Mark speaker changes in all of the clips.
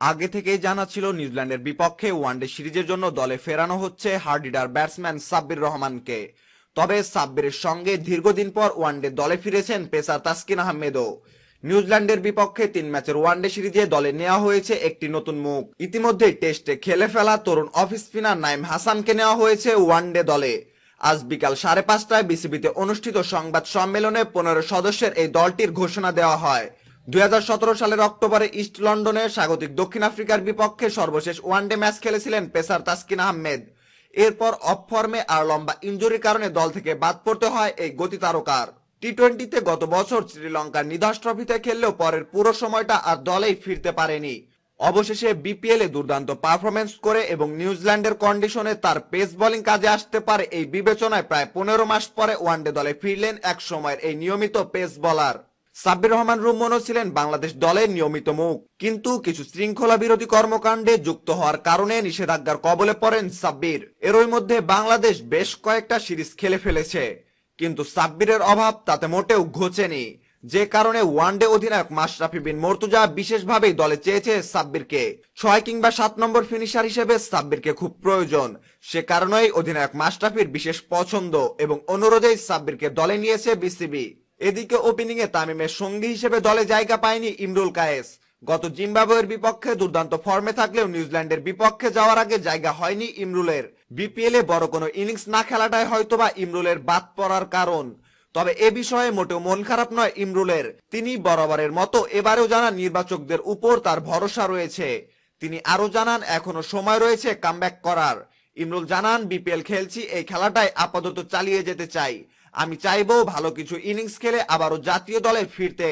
Speaker 1: আগে থেকেই জানা ছিল নিউজিল্যান্ডের বিপক্ষে ওয়ানডে সিরিজের জন্য দলে ফেরানো হচ্ছে হার্ডিডার ব্যাটসম্যান সাব্বির রহমানকে। তবে সাব্বিরের সঙ্গে দীর্ঘদিন পর ওয়ানডে দলে ফিরেছেন পেসার তাসকিন আহমেদও। নিউজিল্যান্ডের বিপক্ষে তিন ম্যাচের ওয়ানডে সিরিজে দলে নেওয়া হয়েছে একটি নতুন মুখ। ইতিমধ্যেই টেস্টে খেলে ফেলা তরুণ অফ স্পিনার নাইম হাসানকে নেওয়া হয়েছে ওয়ানডে দলে। আজ বিকাল সাড়ে পাঁচটায় বিসিবিতে অনুষ্ঠিত সংবাদ সম্মেলনে পনেরো সদস্যের এই দলটির ঘোষণা দেওয়া হয়। দুই হাজার সতেরো সালের অক্টোবরে ইস্ট লন্ডনে স্বাগতিক দক্ষিণ আফ্রিকার বিপক্ষে সর্বশেষ ওয়ানডে ম্যাচ খেলেছিলেন পেসার তাসকিন আহমেদ। এরপর অফ ফর্মে আর লম্বা ইনজুরির কারণে দল থেকে বাদ পড়তে হয় এই গতি তারকার। টি টোয়েন্টিতে গত বছর শ্রীলঙ্কার নিধাস ট্রফিতে খেললেও পরের পুরো সময়টা আর দলেই ফিরতে পারেনি। অবশেষে বিপিএল দুর্দান্ত পারফরমেন্স করে এবং নিউজিল্যান্ডের কন্ডিশনে তার পেস বোলিং কাজে আসতে পারে এই বিবেচনায় প্রায় পনেরো মাস পরে ওয়ানডে দলে ফিরলেন এক সময়ের এই নিয়মিত পেস বোলার। সাব্বির রহমান রুম্মনও ছিলেন বাংলাদেশ দলের নিয়মিত মুখ। কিন্তু কিছু শৃঙ্খলা বিরোধী কর্মকাণ্ডে যুক্ত হওয়ার কারণে নিষেধাজ্ঞার কবলে পড়েন সাব্বির। এরই মধ্যে বাংলাদেশ বেশ কয়েকটা সিরিজ খেলে ফেলেছে। কিন্তু সাব্বিরের অভাব তাতে মোটেও ঘোচেনি। যে কারণে ওয়ানডে অধিনায়ক মাশরাফি বিন মর্তুজা বিশেষভাবেই দলে চেয়েছে সাব্বিরকে। ছয় কিংবা সাত নম্বর ফিনিশার হিসেবে সাব্বিরকে খুব প্রয়োজন। সে কারণেই অধিনায়ক মাশরাফির বিশেষ পছন্দ এবং অনুরোধেই সাব্বিরকে দলে নিয়েছে বিসিবি। এদিকে ওপেনিং এ তামিমের সঙ্গী হিসেবে দলে জায়গা পায়নি ইমরুল কায়েস। গত জিম্বাবুয়ের বিপক্ষে দুর্দান্ত ফর্মে থাকলেও নিউজিল্যান্ডের বিপক্ষে যাওয়ার আগে জায়গা হয়নি ইমরুলের। বিপিএল এ বড় কোনো ইনিংস না খেলাটাই হয়তোবা ইমরুলের বাদ পড়ার কারণ। তবে এ বিষয়ে মোটেও মন খারাপ নয় ইমরুলের। তিনি বরাবরের মতো এবারেও জানান নির্বাচকদের উপর তার ভরসা রয়েছে। তিনি আরও জানান, এখনও সময় রয়েছে কামব্যাক করার। ইমরুল জানান বিপিএল খেলছি, এই খেলাটাই আপাতত চালিয়ে যেতে চাই। আমি চাইব ভালো কিছু ইনিংস খেলে আবারও জাতীয় দলে ফিরতে।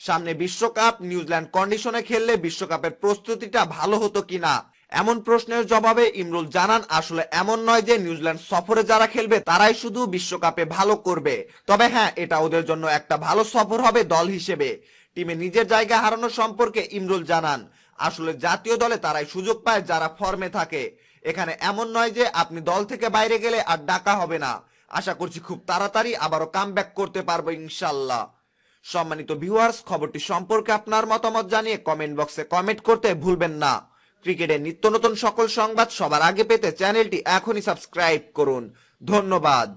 Speaker 1: সামনে বিশ্বকাপ, নিউজিল্যান্ড কন্ডিশনে খেললে বিশ্বকাপের প্রস্তুতিটা ভালো হতো কিনা? এমন প্রশ্নের জবাবে ইমরুল জানান, আসলে এমন নয় যে নিউজিল্যান্ড সফরে যারা খেলবে, তারাই শুধু বিশ্বকাপে ভালো করবে। তবে হ্যাঁ এটা ওদের জন্য একটা ভালো সফর হবে দল হিসেবে। টিমে নিজের জায়গা হারানো সম্পর্কে ইমরুল জানান, আসলে জাতীয় দলে তারাই সুযোগ পায় যারা ফর্মে থাকে। এখানে এমন নয় যে আপনি দল থেকে বাইরে গেলে আর ডাকা হবে না। আশা করছি খুব তাড়াতাড়ি আবারও কাম করতে পারব ইনশাল্লাহ। সম্মানিত ভিউয়ার্স খবরটি সম্পর্কে আপনার মতামত জানিয়ে কমেন্ট বক্সে কমেন্ট করতে ভুলবেন না। ক্রিকেটের নিত্য নতুন সকল সংবাদ সবার আগে পেতে চ্যানেলটি এখনই সাবস্ক্রাইব করুন। ধন্যবাদ।